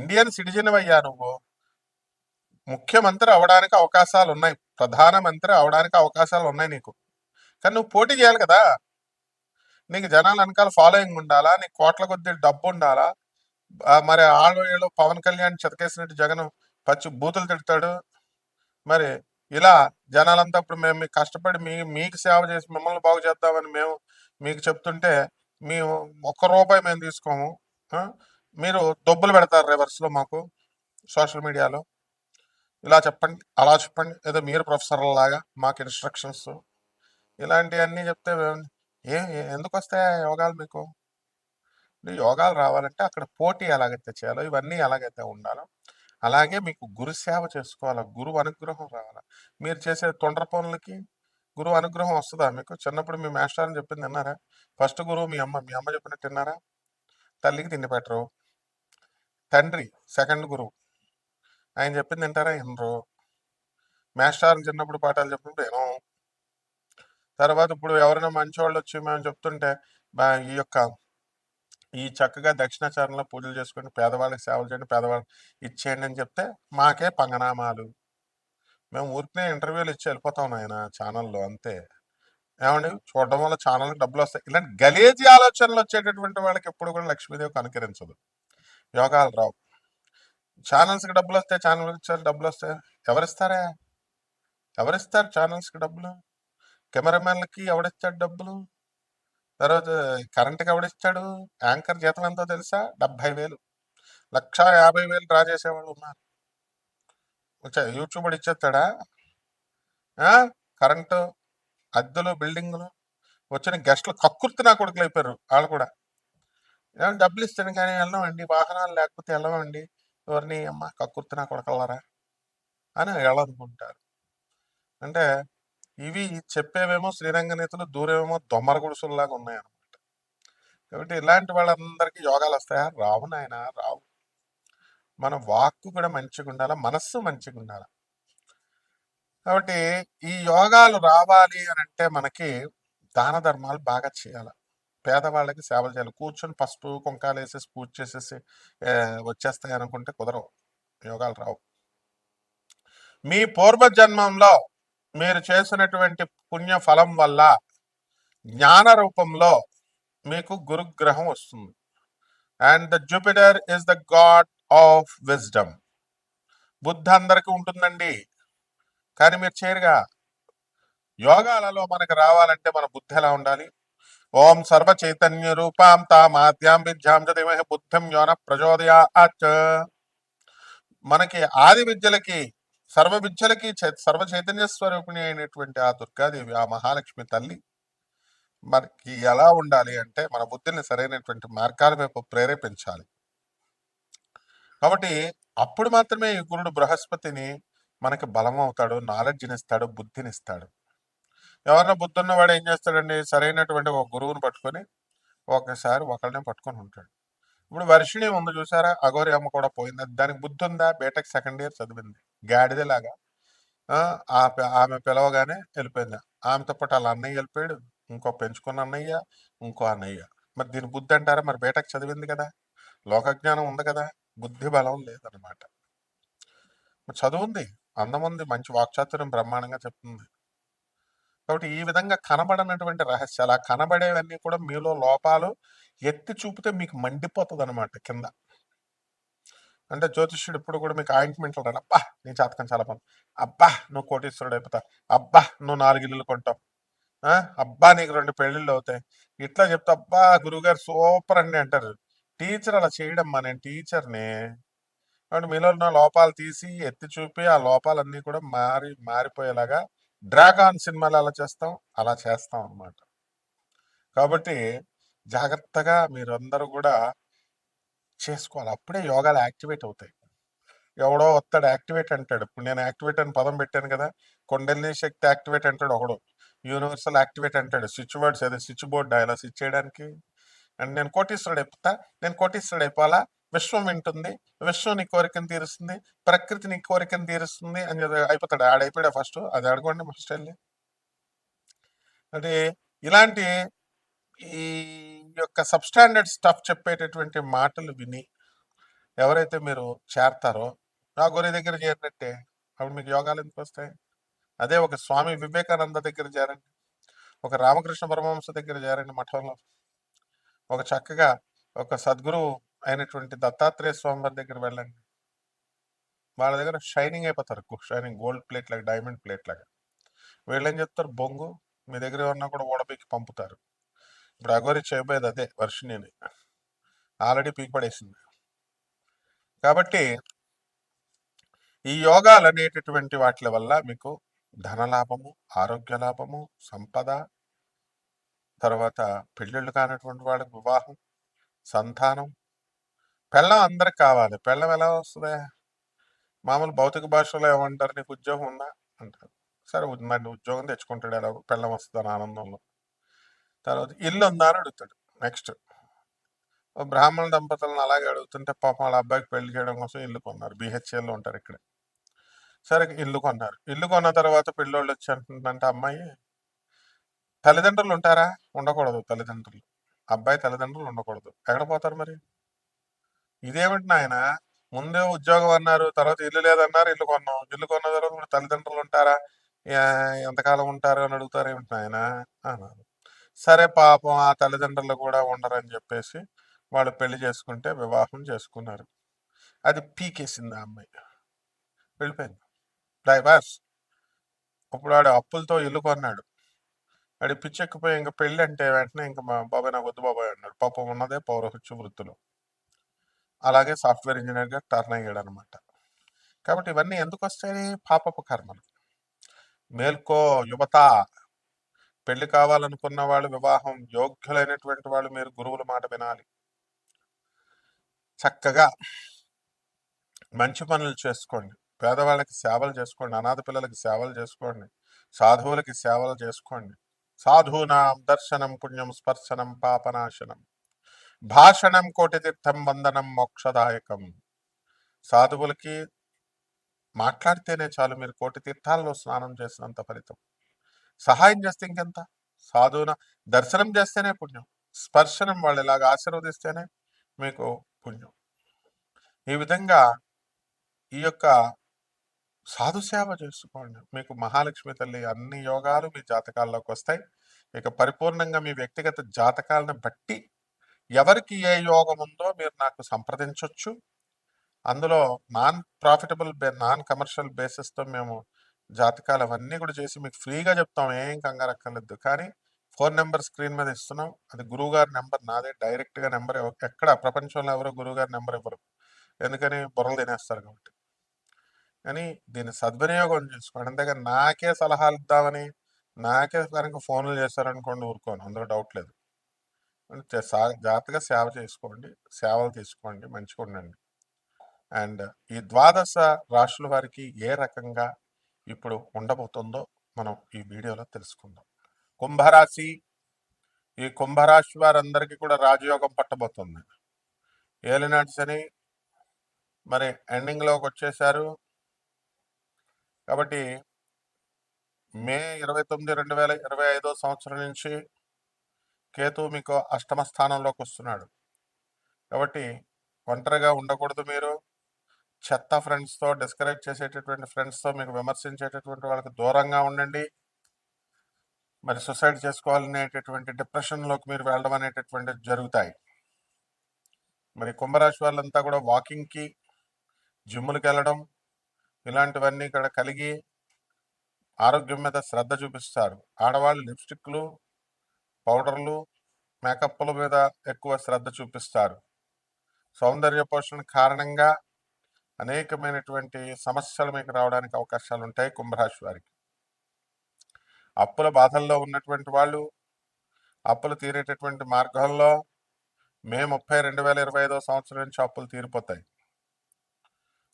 Indian citizen అయ్యా నువ్వు. ముఖ్యమంత్రి అవడానికి అవకాశాలు ఉన్నాయి ప్రధానమంత్రి అవడానికి అవకాశాలు ఉన్నాయి నీకు. కానీ నువ్వు పోటీ చేయాలి కదా. నీకు జనాల వెనకాల ఫాలోయింగ్ ఉండాలా? నీకు కోట్ల కొద్ది డబ్బు ఉండాలా? మరి ఆళ్ళు పవన్ కళ్యాణ్ చెతకేసినట్టు జగన్ పచ్చి బూతులు తిడతాడు. మరి ఇలా జనాలంతా ఇప్పుడు మేము మీకు కష్టపడి మీ మీకు సేవ చేసి మిమ్మల్ని బాగు చేద్దామని మేము మీకు చెప్తుంటే మేము ఒక్క రూపాయి మేము తీసుకోము. మీరు దొబ్బులు పెడతారు రివర్స్లో మాకు సోషల్ మీడియాలో ఇలా చెప్పండి అలా చెప్పండి. ఏదో మీరు ప్రొఫెసర్ల లాగా మాకు ఇన్స్ట్రక్షన్స్ ఇలాంటివన్నీ చెప్తే ఏ ఎందుకు వస్తాయా యోగాలు మీకు? యోగాలు రావాలంటే అక్కడ పోటీ ఎలాగైతే చేయాలో ఇవన్నీ ఎలాగైతే ఉండాలో అలాగే మీకు గురు సేవ చేసుకోవాలా గురువు అనుగ్రహం రావాలా. మీరు చేసే తొండ్ర పనులకి గురువు అనుగ్రహం వస్తుందా మీకు? చిన్నప్పుడు మీ మాస్టర్ అని చెప్పింది విన్నారా? ఫస్ట్ గురువు మీ అమ్మ మీ అమ్మ చెప్పినట్టు విన్నారా? తల్లికి తిండి పెట్టరు. తండ్రి సెకండ్ గురువు. ఆయన చెప్పింది వింటారా? వినరు మేస్టార్ చిన్నప్పుడు పాఠాలు చెప్పినప్పుడు వినం తర్వాత ఇప్పుడు ఎవరైనా మంచి వాళ్ళు వచ్చి మేము చెప్తుంటే ఈ యొక్క ఈ చక్కగా దక్షిణాచారంలో పూజలు చేసుకుని పేదవాళ్ళకి సేవలు చేయండి పేదవాళ్ళకి ఇచ్చేయండి అని చెప్తే మాకే పంగనామాలు. మేము ఊరికనే ఇంటర్వ్యూలు ఇచ్చి వెళ్ళిపోతాం ఆయన ఛానల్లో అంతే. ఏమండి? చూడడం వల్ల ఛానల్కి డబ్బులు వస్తాయి. ఇలాంటి గలేజీ ఆలోచనలు వచ్చేటటువంటి వాళ్ళకి ఎప్పుడు కూడా లక్ష్మీదేవి కనుకరించదు. యోగాలు రావు. ఛానల్స్కి డబ్బులు వస్తాయి ఛానల్ ఇచ్చారు డబ్బులు వస్తాయి ఎవరిస్తారా? ఎవరిస్తారు ఛానల్స్కి డబ్బులు? కెమెరామెన్లకి ఎవడిస్తాడు డబ్బులు? తర్వాత కరెంట్కి ఎవడిస్తాడు యాంకర్ జీతం ఎంతో తెలుసా? డెబ్బై వేలు. లక్ష యాభై వేలు డ్రా చేసేవాళ్ళు ఉన్నారు. యూట్యూబ్ ఇచ్చేస్తాడా? కరెంటు అద్దెలు బిల్డింగులు వచ్చిన గెస్ట్లు కక్కుర్తి నా కొడుకులు అయిపోయారు వాళ్ళు కూడా. ఏమన్నా డబ్బులు ఇస్తాను కానీ వెళ్ళమండి. వాహనాలు లేకపోతే వెళ్ళమండి. ఎవరిని అమ్మ కక్కుర్తినా కొడకల్లరా కొడకల్లారా అని వెళ్ళనుకుంటారు అంటే ఇవి చెప్పేవేమో శ్రీరంగ నేతలు దూరేమో దొమ్మర గుడుసుల్లాగా ఉన్నాయన్నమాట. కాబట్టి ఇలాంటి వాళ్ళందరికీ యోగాలు వస్తాయా? రావు నాయన రావు. మన వాక్కు కూడా మంచిగా ఉండాలి? మనస్సు మంచిగా ఉండాలి? కాబట్టి ఈ యోగాలు రావాలి అని అంటే మనకి దాన ధర్మాలు బాగా చేయాలి? పేదవాళ్ళకి సేవలు చేయాలి. కూర్చొని పసుపు కుంకాలు వేసేసి పూజ చేసేసి వచ్చేస్తాయి అనుకుంటే కుదరవు. యోగాలు రావు. మీ పూర్వజన్మంలో మీరు చేసినటువంటి పుణ్య ఫలం వల్ల జ్ఞాన రూపంలో మీకు గురుగ్రహం వస్తుంది. And the Jupiter is the god of wisdom. బుద్ధి అందరికీ ఉంటుందండి. కానీ మీరు చేరుగా యోగాలలో మనకు రావాలంటే మన బుద్ధి ఎలా ఉండాలి? ఓం సర్వ చైతన్య రూపాం తామాద్యాం విద్యాం చదిమహ బుద్ధిం యోన ప్రచోదయాత్. మనకి ఆది విద్యలకి సర్వ విద్యలకి చై- సర్వ చైతన్య స్వరూపిణి అయినటువంటి ఆ దుర్గాదేవి ఆ మహాలక్ష్మి తల్లి మనకి ఎలా ఉండాలి అంటే మన బుద్ధిని సరైనటువంటి మార్గాల వైపు ప్రేరేపించాలి. కాబట్టి అప్పుడు మాత్రమే ఈ గురుడు బృహస్పతిని మనకి బలం అవుతాడు నాలెడ్జ్ని ఇస్తాడు బుద్ధిని ఇస్తాడు. ఎవరన్నా బుద్ధి వాడు ఏం చేస్తాడండి? సరైనటువంటి ఒక గురువుని పట్టుకొని ఒకసారి ఒకళ్ళనే పట్టుకొని ఉంటాడు. ఇప్పుడు వర్షిణి ఉంది చూసారా? అగోరి అమ్మ కూడా పోయింది. దానికి బుద్ధి ఉందా? బీటెక్ సెకండ్ ఇయర్ చదివింది. గాడిదలాగా ఆ, ఆమె పిలవగానే వెళ్ళిపోయింది. ఆమెతో పాటు వాళ్ళ అన్నయ్య వెళ్ళిపోయాడు. ఇంకో పెంచుకున్న అన్నయ్య ఇంకో అన్నయ్య. మరి దీని బుద్ధి అంటారా? మరి బీటెక్ చదివింది కదా. లోకజ్ఞానం ఉంది కదా. బుద్ధి బలం లేదనమాట చదువుంది చదువు ఉంది. అందం ఉంది. మంచి వాక్చాతుర్యం బ్రహ్మాండంగా చెప్తుంది. కాబట్టి ఈ విధంగా కనబడనటువంటి రహస్యాలు ఆ కనబడేవన్నీ కూడా మీలో లోపాలు ఎత్తి చూపితే మీకు మండిపోతుంది అనమాట కింద. అంటే జ్యోతిష్యుడు ఇప్పుడు కూడా మీకు ఆయింట్మెంట్లు రాడు అబ్బా నీ జాతకం చాలా పని అబ్బా నువ్వు కోటీశ్వరుడు అయిపోతావు అబ్బా నువ్వు నాలుగు ఇల్లులు కొంటావు. అబ్బా నీకు రెండు పెళ్ళిళ్ళు అవుతాయి. ఇట్లా చెప్తా అబ్బా గురువుగారు సూపర్ అండి అంటారు. టీచర్ అలా చేయడమ్మా నేను టీచర్ని. కాబట్టి మీలో ఉన్న లోపాలు తీసి ఎత్తి చూపి ఆ లోపాలన్నీ కూడా మారి మారిపోయేలాగా డ్రాగాన్ సినిమాలు అలా చేస్తాం అలా చేస్తాం అన్నమాట. కాబట్టి జాగ్రత్తగా మీరందరూ కూడా చేసుకోవాలి. అప్పుడే యోగాలు యాక్టివేట్ అవుతాయి. ఎవడో వస్తాడు యాక్టివేట్ అంటాడు. ఇప్పుడు నేను యాక్టివేట్ అని పదం పెట్టాను కదా కొండల్ని శక్తి యాక్టివేట్ అంటాడు ఒకడు. యూనివర్సల్ యాక్టివేట్ అంటాడు. స్విచ్ బోర్డ్స్ అదే స్విచ్ బోర్డ్ ఇలా స్విచ్ చేయడానికి అండ్ నేను కోటీశ్వరుడు అయిపోతా నేను కోటీశ్వరుడు అయిపోవాలా? విశ్వం వింటుంది విశ్వం నీ కోరికను తీరుస్తుంది ప్రకృతి నీ కోరికను తీరుస్తుంది అని చెప్పి అయిపోతాడు. ఆడైపోయాడు ఫస్ట్. అది అడగండి ఫస్ట్ వెళ్ళి అంటే ఇలాంటి ఈ యొక్క సబ్స్టాండర్డ్ స్టఫ్ చెప్పేటటువంటి మాటలు విని ఎవరైతే మీరు చేరతారో నా గురి దగ్గర చేరినట్టే. అప్పుడు మీకు యోగాలు ఎందుకు వస్తాయి? అదే ఒక స్వామి వివేకానంద దగ్గర చేరండి. ఒక రామకృష్ణ పరమహంస దగ్గర చేరండి మఠంలో. ఒక చక్కగా ఒక సద్గురు అయినటువంటి దత్తాత్రేయ స్వామి వారి దగ్గర వెళ్ళండి. వాళ్ళ దగ్గర షైనింగ్ అయిపోతారు. షైనింగ్ గోల్డ్ ప్లేట్ లాగా డైమండ్ ప్లేట్ లాగా. వీళ్ళు ఏం చెప్తారు బొంగు మీ దగ్గర ఏమన్నా కూడా ఓడపీకి పంపుతారు. ఇప్పుడు అగోరి చేయబోయేది అదే వర్షిణిని. ఆల్రెడీ పీకి పడేసింది. కాబట్టి ఈ యోగాలు అనేటటువంటి వాటి వల్ల మీకు ధనలాభము ఆరోగ్య లాభము సంపద తర్వాత పెళ్ళిళ్ళు కానటువంటి వాళ్ళకి వివాహం సంతానం పెళ్ళం అందరికి కావాలి. పెళ్ళం ఎలా వస్తుంది? మామూలు భౌతిక భాషలో ఏమంటారు? నీకు ఉద్యోగం ఉందా? అంటారు. సరే మరి ఉద్యోగం తెచ్చుకుంటాడు ఎలా పెళ్ళం వస్తుందని ఆనందంలో. తర్వాత ఇల్లు ఉందా అని అడుగుతాడు. నెక్స్ట్. బ్రాహ్మణ దంపతులను అలాగే అడుగుతుంటే పాపం వాళ్ళ అబ్బాయికి పెళ్ళి చేయడం కోసం ఇల్లు కొన్నారు. బీహెచ్ఎల్లో ఉంటారు ఇక్కడ. సరే ఇల్లు కొన్నారు. ఇల్లు కొన్న తర్వాత పిల్లోళ్ళు వచ్చి అంటుందంటే అమ్మాయి తల్లిదండ్రులు ఉంటారా? ఉండకూడదు తల్లిదండ్రులు. అబ్బాయి తల్లిదండ్రులు ఉండకూడదు. ఎక్కడ పోతారు మరి? ఇదేమిటి నాయన? ముందే ఉద్యోగం అన్నారు తర్వాత ఇల్లు లేదన్నారు ఇల్లు కొన్నాం. ఇల్లు కొన్న తర్వాత తల్లిదండ్రులు ఉంటారా? ఎంతకాలం ఉంటారు అని అడుగుతారు ఏమిటి నాయన? అన్నారు. సరే పాపం ఆ తల్లిదండ్రులు కూడా ఉండరని చెప్పేసి వాళ్ళు పెళ్ళి చేసుకుంటే వివాహం చేసుకున్నారు. అది పీకేసింది ఆ అమ్మాయి. వెళ్ళిపోయింది. డైవర్స్. ఇప్పుడు వాడు అప్పులతో ఇల్లు కొన్నాడు. వాడి పిచ్చెక్కిపోయి ఇంకా పెళ్ళి అంటే వెంటనే ఇంకా మా బాబాయ్ నాకు వద్దు బాబాయ్ అన్నాడు. పాపం ఉన్నదే పౌరహత్య వృత్తులు. అలాగే సాఫ్ట్వేర్ ఇంజనీర్గా టర్న్ అయ్యాడు అనమాట కాబట్టి ఇవన్నీ ఎందుకు వస్తాయి? పాపపు కర్మలు. మేల్కో యువత పెళ్ళి కావాలనుకున్న వాళ్ళు వివాహం యోగ్యులైనటువంటి వాళ్ళు మీరు గురువుల మాట వినాలి. చక్కగా మంచి పనులు చేసుకోండి. పేదవాళ్ళకి సేవలు చేసుకోండి అనాథ పిల్లలకి సేవలు చేసుకోండి సాధువులకి సేవలు చేసుకోండి. సాధూనాం దర్శనం పుణ్యం స్పర్శనం పాపనాశనం. భాషణం కోటి తీర్థం వందనం మోక్షదాయకం. సాధువులకి మాట్లాడితేనే చాలు మీరు కోటి తీర్థాల్లో స్నానం చేసినంత ఫలితం. సహాయం చేస్తే ఇంకెంత? సాధువున దర్శనం చేస్తేనే పుణ్యం. స్పర్శనం వాళ్ళు ఇలాగ ఆశీర్వదిస్తేనే మీకు పుణ్యం. ఈ విధంగా ఈ యొక్క సాధు సేవ చేసుకోండి. మీకు మహాలక్ష్మి తల్లి అన్ని యోగాలు మీ జాతకాల్లోకి వస్తాయి. ఇక పరిపూర్ణంగా మీ వ్యక్తిగత జాతకాలను బట్టి ఎవరికి ఏ యోగం ఉందో మీరు నాకు సంప్రదించవచ్చు అందులో నాన్ ప్రాఫిటబుల్ బే నాన్ కమర్షియల్ బేసిస్తో మేము జాతకాలు అవన్నీ కూడా చేసి మీకు ఫ్రీగా చెప్తాం. ఏం కంగారక్కర్లేదు కానీ ఫోన్ నెంబర్ స్క్రీన్ మీద ఇస్తున్నాం. అది గురువుగారి నెంబర్ నాదే. డైరెక్ట్గా నెంబర్ ఎక్కడ ప్రపంచంలో ఎవరో గురువుగారి నెంబర్ ఇవ్వరు. ఎందుకని బుర్రలు తినేస్తారు కాబట్టి. కానీ దీన్ని సద్వినియోగం చేసుకోండి. అంతేగా నాకే సలహాలు ఇద్దామని నాకే కనుక ఫోన్లు చేస్తారనుకోండి ఊరుకోను. అందులో డౌట్ లేదు. జాగ్రత్తగా సేవ చేసుకోండి. సేవలు తీసుకోండి. మంచిగా ఉండండి అండ్ ఈ ద్వాదశ రాశుల వారికి ఏ రకంగా ఇప్పుడు ఉండబోతుందో మనం ఈ వీడియోలో తెలుసుకుందాం. కుంభరాశి ఈ కుంభరాశి వారందరికీ కూడా రాజయోగం పట్టబోతుంది. ఏలినాటి శని మరి ఎండింగ్లోకి వచ్చేసారు కాబట్టి మే ఇరవై తొమ్మిది రెండు వేల ఇరవై ఐదో సంవత్సరం నుంచి కేతు మీకు అష్టమ స్థానంలోకి వస్తున్నాడు కాబట్టి ఒంటరిగా ఉండకూడదు మీరు. చెత్త ఫ్రెండ్స్తో డిస్కరేజ్ చేసేటటువంటి ఫ్రెండ్స్తో మీకు విమర్శించేటటువంటి వాళ్ళకి దూరంగా ఉండండి. మరి సూసైడ్ చేసుకోవాలనేటటువంటి డిప్రెషన్లోకి మీరు వెళ్ళడం అనేటటువంటి జరుగుతాయి. మరి కుంభరాశి వాళ్ళంతా కూడా వాకింగ్కి జిమ్ములకు వెళ్ళడం ఇలాంటివన్నీ ఇక్కడ కలిగి ఆరోగ్యం మీద శ్రద్ధ చూపిస్తారు. ఆడవాళ్ళు లిప్స్టిక్లు పౌడర్లు మేకప్ల మీద ఎక్కువ శ్రద్ధ చూపిస్తారు. సౌందర్య పోషణ కారణంగా అనేకమైనటువంటి సమస్యలు మీకు రావడానికి అవకాశాలు ఉంటాయి కుంభరాశి వారికి. అప్పుల బాధల్లో ఉన్నటువంటి వాళ్ళు అప్పులు తీరేటటువంటి మార్గాల్లో మే ముప్పై రెండు వేల ఇరవై ఐదో సంవత్సరం నుంచి అప్పులు తీరిపోతాయి.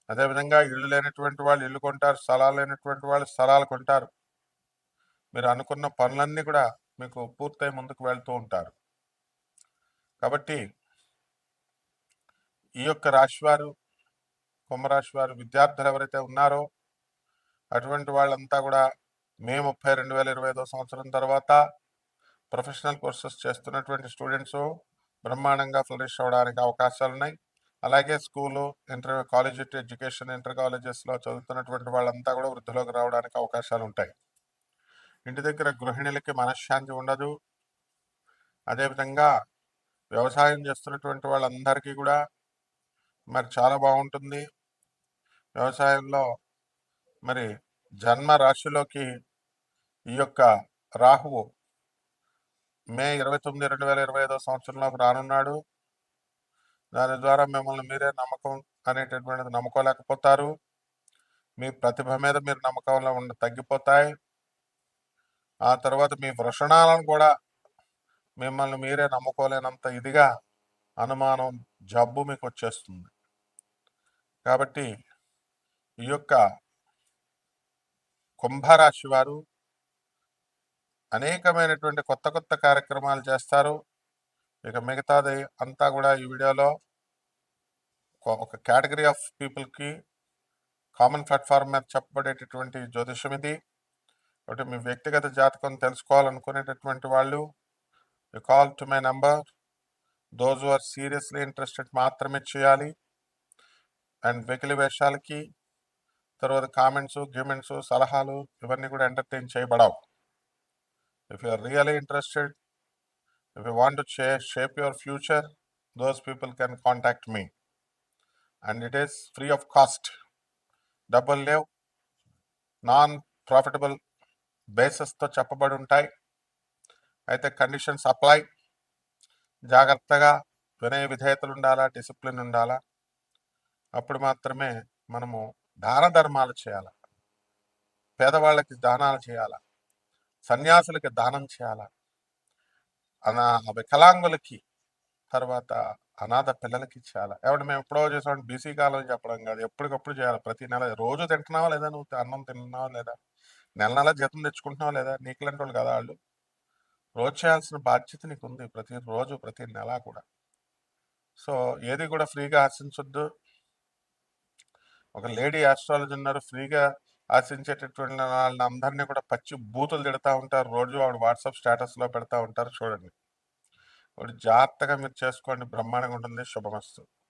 అదేవిధంగా ఇల్లు లేనటువంటి వాళ్ళు ఇల్లు కొంటారు స్థలాలు లేనటువంటి వాళ్ళు స్థలాలు కొంటారు. మీరు అనుకున్న పనులన్నీ కూడా మీకు పూర్తయి ముందుకు వెళ్తూ ఉంటారు. కాబట్టి ఈ యొక్క రాశివారు కుంభరాశి వారు విద్యార్థులు ఎవరైతే ఉన్నారో అటువంటి వాళ్ళంతా కూడా మే ముప్పై రెండు వేల ఇరవై ఐదో సంవత్సరం తర్వాత ప్రొఫెషనల్ కోర్సెస్ చేస్తున్నటువంటి స్టూడెంట్స్ బ్రహ్మాండంగా ఫ్లరిష్ అవ్వడానికి అవకాశాలు ఉన్నాయి. అలాగే school inter college education inter కాలేజెస్లో చదువుతున్నటువంటి వాళ్ళంతా కూడా వృద్ధిలోకి రావడానికి అవకాశాలు ఉంటాయి. ఇంటి దగ్గర గృహిణులకి మనశ్శాంతి ఉండదు. అదేవిధంగా వ్యవసాయం చేస్తున్నటువంటి వాళ్ళందరికీ కూడా మరి చాలా బాగుంటుంది. వ్యవసాయంలో మరి జన్మ రాశిలోకి ఈ యొక్క రాహువు మే ఇరవై తొమ్మిది రెండు వేల ఇరవై ఐదో సంవత్సరంలోకి రానున్నాడు. దాని ద్వారా మిమ్మల్ని మీరే నమ్మకం అనేటటువంటిది నమ్ముకోలేకపోతారు. మీ ప్రతిభ మీద మీరు నమ్మకంలో ఉండ తగ్గిపోతాయి. ఆ తర్వాత మీ వృషణాలను కూడా మిమ్మల్ని మీరే నమ్ముకోలేనంత ఇదిగా అనుమానం జబ్బు మీకు వచ్చేస్తుంది. కాబట్టి ఈ యొక్క కుంభరాశి వారు అనేకమైనటువంటి కొత్త కొత్త కార్యక్రమాలు చేస్తారు. ఇక మిగతాది అంతా కూడా ఈ వీడియోలో ఒక కేటగిరీ ఆఫ్ పీపుల్కి కామన్ ప్లాట్ఫామ్ మీద చెప్పబడేటటువంటి జ్యోతిషం ఇది. ఒకటి మీ వ్యక్తిగత జాతకం తెలుసుకోవాలనుకునేటటువంటి వాళ్ళు you call to my number those are seriously interested మాత్రమే చేయాలి. అండ్ వెకిలి వేషాలకి తర్వాత కామెంట్స్ గిమెంట్స్ సలహాలు ఇవన్నీ కూడా ఎంటర్టైన్ చేయబడవు. If you are really interested if you want to shape your future those people can contact me and it is free of cost డబ్బులు లేవు నాన్ ప్రాఫిటబుల్ బేసెస్తో చెప్పబడి ఉంటాయి అయితే కండిషన్స్ అప్లై. జాగ్రత్తగా వినయ విధేయతలు ఉండాలా డిసిప్లిన్ ఉండాలా అప్పుడు మాత్రమే మనము దాన ధర్మాలు చేయాల? పేదవాళ్ళకి దానాలు చేయాల? సన్యాసులకి దానం చేయాల? అనా వికలాంగులకి తర్వాత అనాథ పిల్లలకి ఇచ్చేయాలి? ఎవడు మేము ఎప్పుడో చేసాం బీసీ కాలం చెప్పడం కాదు. ఎప్పటికప్పుడు చేయాలి? ప్రతి నెల రోజు తింటున్నావా లేదా నువ్వు? అన్నం తింటున్నావా లేదా? నెల నెల జీతం తెచ్చుకుంటున్నావు లేదా? నీకులాంటి వాళ్ళు కదా వాళ్ళు రోజు చేయాల్సిన బాధ్యత నీకు ఉంది ప్రతి రోజు ప్రతి నెల కూడా. సో ఏది కూడా ఫ్రీగా ఆశించొద్దు. ఒక లేడీ ఆస్ట్రాలజీ ఉన్నారు ఫ్రీగా ఆశించేటటువంటి వాళ్ళని అందరినీ కూడా పచ్చి బూతులు తిడతా ఉంటారు. రోజు ఆవిడ వాట్సాప్ స్టేటస్లో పెడతా ఉంటారు చూడండి. వాడు జాగ్రత్తగా మీరు చేసుకోండి బ్రహ్మాండంగా ఉంటుంది. శుభమస్తు.